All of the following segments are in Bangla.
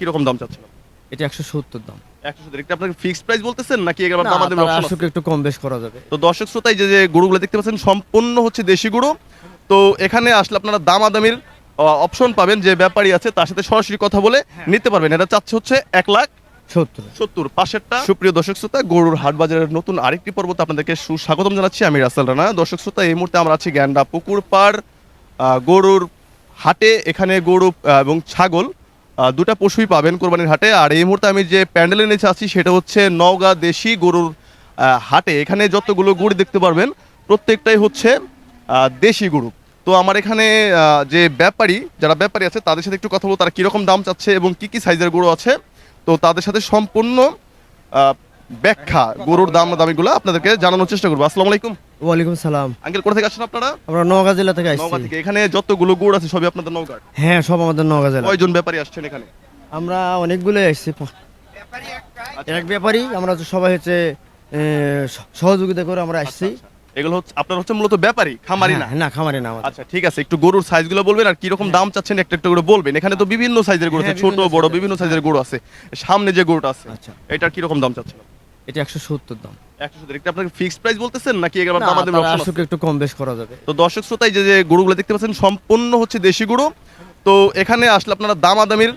কীরকম দাম চাচ্ছেন এটা একশো সত্তর দাম। একশো সত্তর এটা আপনাকে ফিক্সড প্রাইস বলতেছেন নাকি এগুলো আমাদের একটু কম বেশ করা যাবে। তো দর্শক শ্রোতাই যে যে গরুগুলো দেখতে পাচ্ছেন সম্পূর্ণ হচ্ছে দেশি গরু। তো এখানে আসলে আপনারা দামাদামির অপশন পাবেন যে ব্যাপারী আছে তার সাথে সরাসরি কথা বলে নিতে পারবেন। এটা চাচ্ছে হচ্ছে এক লাখ সত্তর। সত্তর। পাশেরটা সুপ্রিয় দর্শক শ্রোতা গরুর হাট বাজারের নতুন আরেকটি পর্বতে আপনাদেরকে সুস্বাগতম জানাচ্ছি। আমি রাসেল রানা। দর্শক শ্রোতা এই মুহূর্তে আমরা আছি গ্যান্ডা পুকুর পাড় গরুর হাটে। এখানে গরু এবং ছাগল দুটা পশুই পাবেন কোরবানির হাটে। আর এই মুহূর্তে আমি যে প্যান্ডেলে নিচে আছি সেটা হচ্ছে নওগাঁ দেশি গরুর হাটে। এখানে যতগুলো গরু দেখতে পারবেন, প্রত্যেকটাই হচ্ছে দেশি গরু। তো আমার এখানে যে ব্যাপারী, যারা ব্যাপারী আছে, তাদের সাথে একটু কথা বলব, তারা কীরকম দাম চাচ্ছে এবং কি কি সাইজের গরু আছে। তো তাদের সাথে সম্পূর্ণ ব্যাখ্যা গরুর দাম দামিগুলো আপনাদেরকে জানানোর চেষ্টা করব। আসসালামু আলাইকুম। ওয়ালাইকুম সালাম। আঙ্কেল কোথা থেকে আসছেন আপনারা? আমরা নওগাঁ জেলা থেকে নওগাঁ থেকে। এখানে যতগুলো গরু আছে সবই আপনাদের নওগাঁ হ্যাঁ সব আমাদের নওগাঁ জেলা। কয়জন ব্যাপারী আসছেন এখানে? আমরা অনেকগুলো এসেছি এক ব্যাপারই আমরা সবাই হচ্ছে সহযোগিতা করে আমরা আসছি। এগুলো হচ্ছে আপনার হচ্ছে মূলত ব্যাপারী খামারি না? হ্যাঁ, না খামারি না আচ্ছা ঠিক আছে। একটু গরুর সাইজগুলো বলবেন আর কীরকম দাম চাচ্ছেন একটা একটা করে বলবেন। এখানে তো বিভিন্ন সাইজের গরু আছে হ্যাঁ, ছোট বড় বিভিন্ন সাইজের গরু আছে। সামনে যে গরুটা আছে আচ্ছা। এটার কীরকম দাম চাচ্ছেন? এটা একশো সত্তর দাম। একশো সত্তর এটা আপনাকে ফিক্সড প্রাইস বলতেছেন নাকি এগুলো আমাদের একটু কম বেশ করা যাবে। তো দর্শক শ্রোতাই যে যে গরুগুলো দেখতে পাচ্ছেন সম্পূর্ণ হচ্ছে দেশি গরু। তো এখানে আসলে আপনারা দামাদামির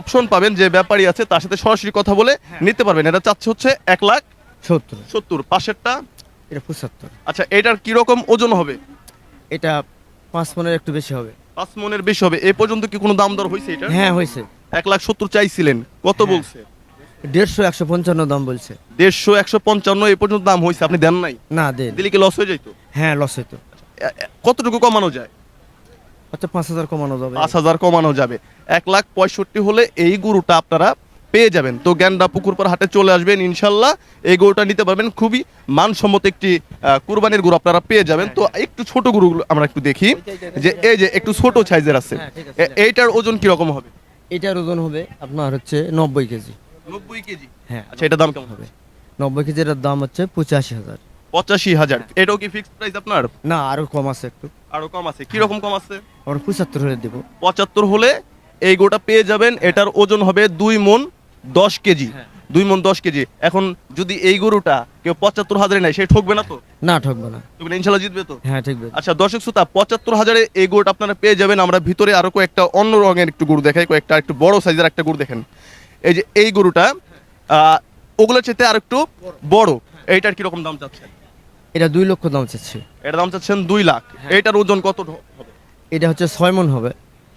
অপশন পাবেন যে ব্যাপারী আছে তার সাথে সরাসরি কথা বলে নিতে পারবেন। এটা চাচ্ছে হচ্ছে এক লাখ সত্তর। সত্তর পাশেরটা? এটা পঁচাত্তর। আচ্ছা এটার কীরকম ওজন হবে? এটা পাঁচ মনের একটু বেশি হবে। পাঁচ মনের বেশি হবে। এ পর্যন্ত কি কোনো দাম দর হয়েছে এটা হ্যাঁ হয়েছে এক লাখ সত্তর চাইছিলেন। কত হ্যাঁ। বলছে? দেড়শো একশো পঞ্চান্ন দাম বলছে। দেড়শো একশো পঞ্চান্ন এ পর্যন্ত দাম হয়েছে আপনি দেন নাই? না দেন। দিলে কি লস হয়ে যাইতো? হ্যাঁ লস হইতো। কতটুকু কমানো যায়? আচ্ছা পাঁচ হাজার কমানো যাবে। পাঁচ হাজার কমানো যাবে। এক লাখ পঁয়ষট্টি হলে এই গরুটা আপনারা পেয়ে যাবেন। তো গ্যান্ডা পুকুর পাড় হাটে চলে আসবেন ইনশাল্লাহ। এই গরুটা নিতে পারবেন। খুবই মানসম্মত একটি কুরবানির গরু আপনারা পেয়ে যাবেন। তো একটু ছোট গরুগুলো আমরা একটু দেখি। যে এই যে একটু ছোট সাইজের আছে। হ্যাঁ, এইটার ওজন কীরকম হবে? এটার ওজন হবে আপনার হচ্ছে নব্বই কেজি। নব্বই কেজি। হ্যাঁ আচ্ছা দাম কেমন হবে নব্বই কেজির দাম হচ্ছে পঁচাশি হাজার। পঁচাশি হাজার। এটাও কি ফিক্সড প্রাইস আপনার? না আরও কম আছে একটু। আরও কম আছে। কীরকম কম আছে? আমরা পঁচাত্তর হলে দেবো। পঁচাত্তর হলে এই গোটা পেয়ে যাবেন এটার ওজন হবে দুই মন দশ কেজি। হ্যাঁ। দুই মন দশ কেজি। এখন যদি এই গরুটা কেউ পঁচাত্তর হাজারে নেয় সে ঠকবে না তো? না ঠকবে না। তুমি ইনশাল্লাহ জিতবে তো? হ্যাঁ ঠিক আচ্ছা দর্শক শ্রোতা পঁচাত্তর হাজারে এই গরুটা আপনারা পেয়ে যাবেন। আমরা ভিতরে আরও কয়েকটা অন্য রঙের একটু গরু দেখাই কয়েকটা একটু বড় সাইজের একটা গরু দেখেন। এই যে এই গরুটা ওগুলোর চেয়ে আর একটু বড় এইটার কীরকম দাম চাচ্ছেন? এটা দুই লক্ষ দাম চাচ্ছি। এটার দাম চাচ্ছেন দুই লাখ। হ্যাঁ। এইটার ওজন কত হবে? এটা হচ্ছে ছয় মন হবে।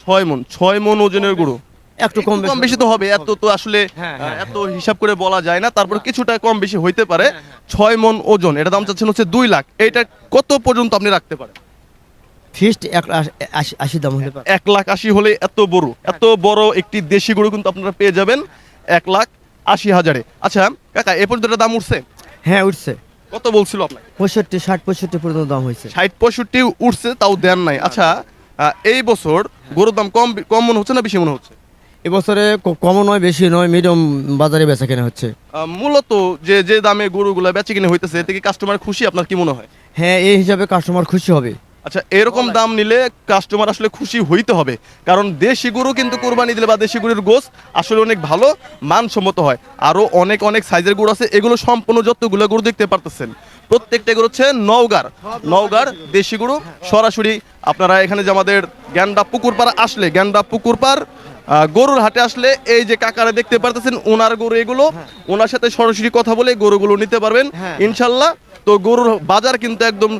ছয় মন ছয় মন ওজনের গরু। একটু কম কম বেশি তো হবে এত তো আসলে হ্যাঁ, হ্যাঁ, এত হিসাব করে বলা যায় না তারপর কিছুটা কম বেশি হইতে পারে। ছয় মন ওজন এটা দাম চাচ্ছেন হচ্ছে দুই লাখ। এইটা কত পর্যন্ত আপনি রাখতে পারেন? ফিস্ট এক আশি দাম হলে এক লাখ আশি হলে এত বড় এত বড় একটি দেশি গরু কিন্তু আপনারা পেয়ে যাবেন এক লাখ আশি হাজারে। আচ্ছা কাকা এ পর্যন্ত দাম উঠছে? হ্যাঁ উঠছে। কত বলছিল আপনাকে? পঁয়ষট্টি ষাট পঁয়ষট্টি পর্যন্ত দাম হয়েছে। ষাট পঁয়ষট্টি উঠছে তাও দেন নাই। আচ্ছা এই বছর গরুর দাম কম কম মনে হচ্ছে না বেশি মনে হচ্ছে? এবছরে ক- কমও নয় বেশি নয় মিডিয়াম বাজারে বেচা কেনা হচ্ছে। মূলত যে যে দামে গরুগুলা বেচে কিনে হইতেছে এতে কি কাস্টমার খুশি? আপনার কি মনে হয়? হ্যাঁ এই হিসাবে কাস্টমার খুশি হবে। আচ্ছা এরকম দাম নিলে কাস্টমার আসলে খুশি হইতে হবে। কারণ দেশি গরু কিন্তু কোরবানি দিলে বা দেশি গরুর গোস আসলে অনেক ভালো মানসম্মত হয়। আরও অনেক অনেক সাইজের গরু আছে এগুলো সম্পূর্ণ যতগুলো গরু দেখতে পারতেছেন। প্রত্যেকটা গরু হচ্ছে নওগার। নওগার দেশি গরু। সরাসরি আপনারা এখানে যে আমাদের গ্যান্ডা পুকুর পাড়া আসলে গ্যান্ডা পুকুর পাড় আহ, গরুর হাটে আসলে এই যে কাকারা দেখতে পারতেছেন ওনার গরু এগুলো ওনার সাথে সরাসরি কথা বলে গরুগুলো নিতে পারবেন। হ্যাঁ। ইনশাল্লাহ তো গরুর বাজার কিন্তু একদম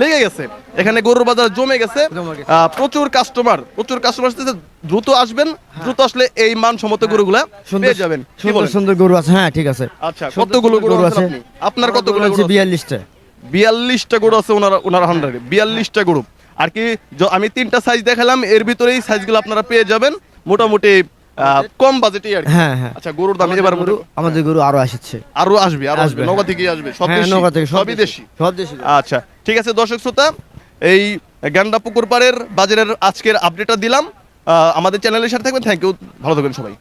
লেগে গেছে। এখানে গরুর বাজার জমে গেছে। প্রচুর কাস্টমার প্রচুর কাস্টমার দ্রুত আসবেন দ্রুত আসলে এই মানসম্মত গরুগুলা পেয়ে যাবেন। সুন্দর সুন্দর গরু আছে। হ্যাঁ ঠিক আছে। আচ্ছা কতগুলো গরু আছে। আপনার কতগুলো আছে বিয়াল্লিশটা। বিয়াল্লিশটা গরু আছে ওনার ওনার হান্ড্রেডে বিয়াল্লিশটা গরু। আর কি আমি তিনটা সাইজ দেখালাম এর ভিতরেই সাইজগুলো আপনারা পেয়ে যাবেন। মোটামুটি কম বাজেটই আর হ্যাঁ হ্যাঁ। আচ্ছা গরুর দাম এবার গরু আমাদের গরু আরও আসছে। আরও আসবে আরও আসবে। নগা হ্যাঁ। থেকে আসবে সব হ্যাঁ দেশি? নগা থেকে সব সবই দেশি। সব দেশি। আচ্ছা ঠিক আছে দর্শক শ্রোতা এই গান্ডা পুকুর পাড়ের বাজারের আজকের আপডেটটা দিলাম। আহ, আমাদের চ্যানেলের সাথে থাকবেন। থ্যাংক ইউ ভালো থাকবেন সবাই।